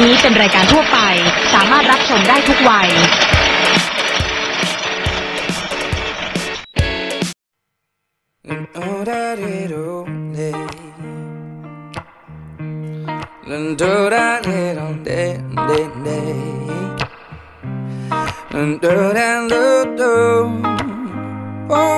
นี้เป็นรายการทั่วไป สามารถรับชมได้ทุกวัย Oh, da dee do dee. Dun do da dee do dee dee dee. Dun do da do do. Oh, oh,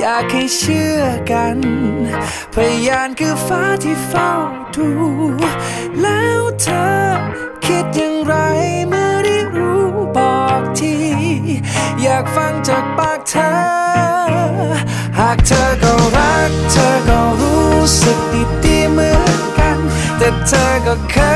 อยากให้เชื่อกัน พยานคือฟ้าที่เฝ้าดู แล้วเธอคิดอย่างไรเมื่อได้รู้บอกที อยากฟังจากปากเธอ หากเธอก็รัก เธอก็รู้สึกดีๆเหมือนกัน แต่เธอก็เขินอาย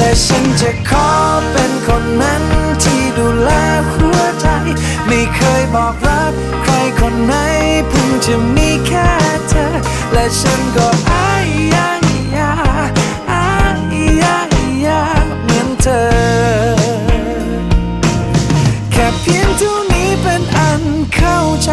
และฉันจะขอเป็นคนนั้นที่ดูแลหัวใจ ไม่เคยบอกรักใครคนไหนเพิ่งจะมีแค่เธอ และฉันก็อายยายาอายยายาเหมือนเธอ แค่เพียงเท่านี้เป็นอันเข้าใจ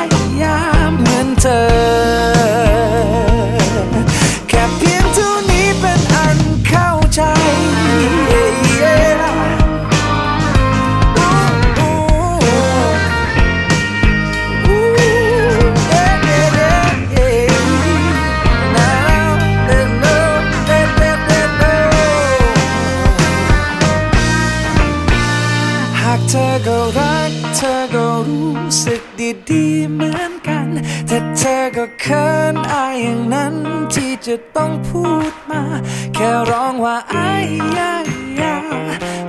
ธอก็รู้สึกดีดีเหมือนกัน แต่เธอก็เขินอายอย่างนั้นที่จะต้องพูดมา แค่ร้องว่าอายยายา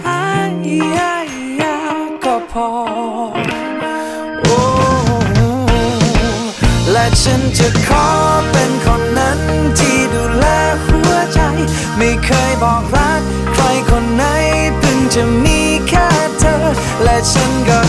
อายยายาก็พอ โอ้และฉันจะขอเป็นคนนั้นที่ดูแลหัวใจ ไม่เคยบอกรักใครคนไหนเพิ่งจะมีแค่เธอ และฉันก็